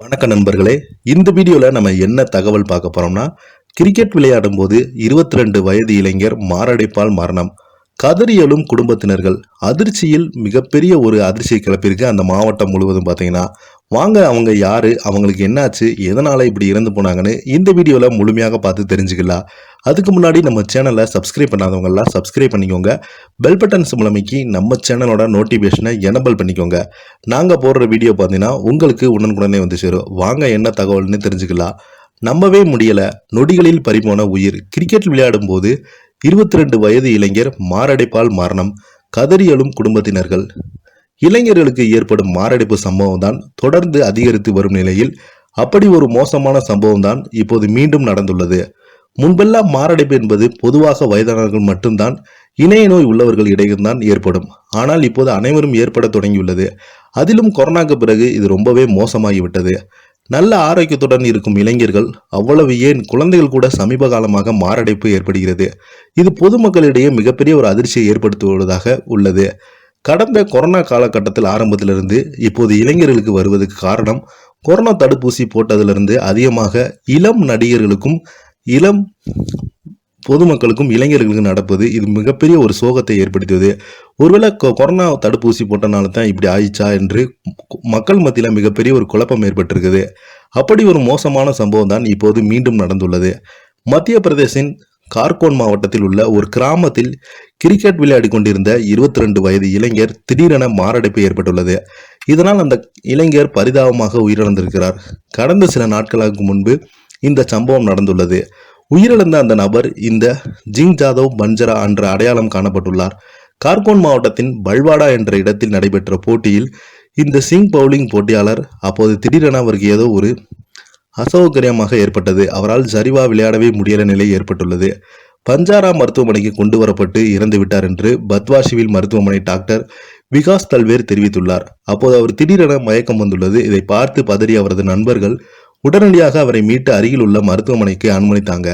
வணக்க நண்பர்களே இந்த வீடியோவில் நம்ம என்ன தகவல் பார்க்க போறோம்னா கிரிக்கெட் விளையாடும் போது இருபத்தி ரெண்டு வயது இளைஞர் மாரடைப்பால் மரணம். கதறியலும் குடும்பத்தினர்கள் அதிர்ச்சியில் மிகப்பெரிய ஒரு அதிர்ச்சியை கிளப்பியிருக்கு அந்த மாவட்டம் முழுவதும் பார்த்தீங்கன்னா வாங்க அவங்க யாரு? அவங்களுக்கு என்னாச்சு? எதனால இப்படி இறந்து போனாங்கன்னு இந்த வீடியோவில் முழுமையாக பார்த்து தெரிஞ்சுக்கலாம். அதுக்கு முன்னாடி நம்ம சேனலை சப்ஸ்கிரைப் பண்ணாதவங்கெல்லாம் சப்ஸ்கிரைப் பண்ணிக்கோங்க. பெல் பட்டன்ஸ் மூலமைக்கு நம்ம சேனலோட நோட்டிஃபிகேஷனை எனபிள் பண்ணிக்கோங்க. நாங்கள் போடுற வீடியோ பார்த்தீங்கன்னா உங்களுக்கு உடனுக்குடனே வந்து சேரும். வாங்க என்ன தகவல்னு தெரிஞ்சுக்கலாம். நம்பவே முடியலை. நொடிகளில் பறிபோன உயிர். கிரிக்கெட் விளையாடும் போது இருபத்தி ரெண்டு வயது இளைஞர் மாரடைப்பால் மரணம். கதறியலும் குடும்பத்தினர்கள். இளைஞர்களுக்கு ஏற்படும் மாரடைப்பு சம்பவம் தான் தொடர்ந்து அதிகரித்து வரும் நிலையில் அப்படி ஒரு மோசமான சம்பவம் தான் இப்போது மீண்டும் நடந்துள்ளது. முன்பெல்லாம் மாரடைப்பு என்பது பொதுவாக வயதானவர்கள் மட்டும்தான் இணைய நோய் உள்ளவர்கள் இடையில்தான் ஏற்படும். ஆனால் இப்போது அனைவரும் ஏற்பட தொடங்கியுள்ளது. அதிலும் கொரோனாக்கு பிறகு இது ரொம்பவே மோசமாகிவிட்டது. நல்ல ஆரோக்கியத்துடன் இருக்கும் இளைஞர்கள் அவ்வளவு ஏன் குழந்தைகள் கூட சமீப காலமாக மாரடைப்பு ஏற்படுகிறது. இது பொதுமக்களிடையே மிகப்பெரிய ஒரு அதிர்ச்சியை ஏற்படுத்துவதாக உள்ளது. கடந்த கொரோனா காலகட்டத்தில் ஆரம்பத்திலிருந்து இப்போது இளைஞர்களுக்கு வருவதற்கு காரணம் கொரோனா தடுப்பூசி போட்டதிலிருந்து அதிகமாக இளம் நடிகர்களுக்கும் இளம் பொதுமக்களுக்கும் இளைஞர்களுக்கும் நடப்பது இது மிகப்பெரிய ஒரு சோகத்தை ஏற்படுத்தியது. ஒருவேளை கொ- கொரோனா தடுப்பூசி போட்டனால தான் இப்படி ஆயிடுச்சா என்று மக்கள் மத்தியில் மிகப்பெரிய ஒரு குழப்பம் ஏற்பட்டிருக்குது. அப்படி ஒரு மோசமான சம்பவம் தான் இப்போது மீண்டும் நடந்துள்ளது. மத்திய பிரதேசின் கார்கோன் மாவட்டத்தில் உள்ள ஒரு கிராமத்தில் கிரிக்கெட் விளையாடி கொண்டிருந்த இருபத்தி ரெண்டு வயது இளைஞர் திடீரென மாரடைப்பு ஏற்பட்டுள்ளது. இதனால் அந்த இளைஞர் பரிதாபமாக உயிரிழந்திருக்கிறார். கடந்த சில நாட்களுக்கு முன்பு இந்த சம்பவம் நடந்துள்ளது. உயிரிழந்த அந்த நபர் இந்த ஜிங் ஜாதவ் பஞ்சரா என்ற அடையாளம் காணப்பட்டுள்ளார். கார்கோன் மாவட்டத்தின் பல்வாடா என்ற இடத்தில் நடைபெற்ற போட்டியில் இந்த சிங் பவுலிங் போட்டியாளர் அப்போது திடீரென அவருக்கு ஏதோ ஒரு அசௌகரியமாக ஏற்பட்டது. அவரால் ஜரிவா விளையாடவே முடியாத நிலை ஏற்பட்டுள்ளது. பஞ்சாரா மருத்துவமனைக்கு கொண்டு வரப்பட்டு இறந்து விட்டார் என்று பத்வாஷிவில் மருத்துவமனை டாக்டர் விகாஸ் தல்வேர் தெரிவித்துள்ளார். அப்போது அவர் திடீரென மயக்கம் வந்துள்ளது. இதை பார்த்து பதறி அவரது நண்பர்கள் உடனடியாக அவரை மீட்டு அருகில் உள்ள மருத்துவமனைக்கு அனுமதித்தாங்க.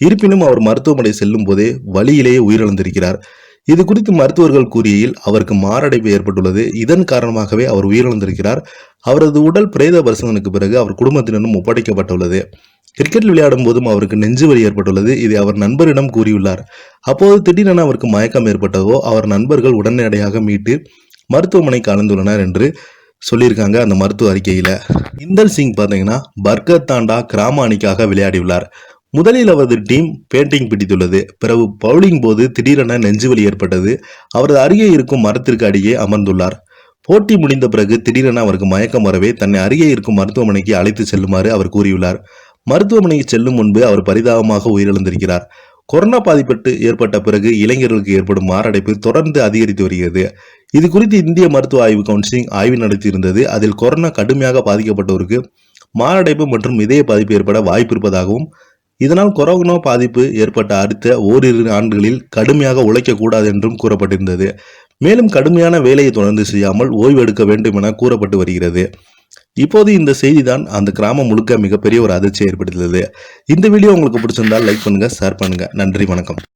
இருப்பினும் அவர் மருத்துவமனை செல்லும் போதே வழியிலேயே உயிரிழந்திருக்கிறார். இது குறித்து மருத்துவர்கள் கூறியில் அவருக்கு மாரடைப்பு ஏற்பட்டுள்ளது. இதன் காரணமாகவே அவர் உயிரிழந்திருக்கிறார். அவரது உடல் பிரேத பரிசோதனைக்கு பிறகு அவர் குடும்பத்தினரும் ஒப்படைக்கப்பட்டுள்ளது. கிரிக்கெட் விளையாடும் போதும் அவருக்கு நெஞ்சு வலி ஏற்பட்டுள்ளது. இதை அவர் நண்பரிடம் கூறியுள்ளார். அப்போது திடீரென அவருக்கு மயக்கம் ஏற்பட்டதோ அவர் நண்பர்கள் உடனடியாக மீட்டு மருத்துவமனைக்கு அழைந்துள்ளனர் என்று சொல்லியிருக்காங்க அந்த மருத்துவ அறிக்கையில். இந்தல் சிங் பார்த்தீங்கன்னா பர்கத் தாண்டா கிராம அணிக்காக விளையாடியுள்ளார். முதலில் அவரது டீம் பேட்டிங் பிடித்துள்ளது. பிறகு பவுலிங் போது திடீரென நெஞ்சுவலி ஏற்பட்டது. அவரது அருகே இருக்கும் மரத்திற்கு அடியே அமர்ந்துள்ளார். போட்டி முடிந்த பிறகு திடீரென அவருக்கு மயக்கம் வரவே தன்னை அருகே இருக்கும் மருத்துவமனைக்கு அழைத்து செல்லுமாறு அவர் கூறியுள்ளார். மருத்துவமனைக்கு செல்லும் முன்பு அவர் பரிதாபமாக உயிரிழந்திருக்கிறார். கொரோனா பாதிப்பட்டு ஏற்பட்ட பிறகு இளைஞர்களுக்கு ஏற்படும் மாரடைப்பு தொடர்ந்து அதிகரித்து வருகிறது. இது குறித்து இந்திய மருத்துவ ஆய்வு கவுன்சிலிங் ஆய்வு நடத்தியிருந்தது. அதில் கொரோனா கடுமையாக பாதிக்கப்பட்டோருக்கு மாரடைப்பு மற்றும் இதய பாதிப்பு ஏற்பட வாய்ப்பு இருப்பதாகவும் இதனால் கொரோனா பாதிப்பு ஏற்பட்ட அடுத்த ஓரிரு ஆண்டுகளில் கடுமையாக உழைக்கக்கூடாது என்றும் கூறப்பட்டிருந்தது. மேலும் கடுமையான வேலையை தொடர்ந்து செய்யாமல் ஓய்வு எடுக்க வேண்டும் என கூறப்பட்டு வருகிறது. இப்போது இந்த செய்தி தான் அந்த கிராமம் முழுக்க மிகப்பெரிய ஒரு அதிர்ச்சியை ஏற்படுத்தியது. இந்த வீடியோ உங்களுக்கு பிடிச்சிருந்தால் லைக் பண்ணுங்க ஷேர் பண்ணுங்க. நன்றி வணக்கம்.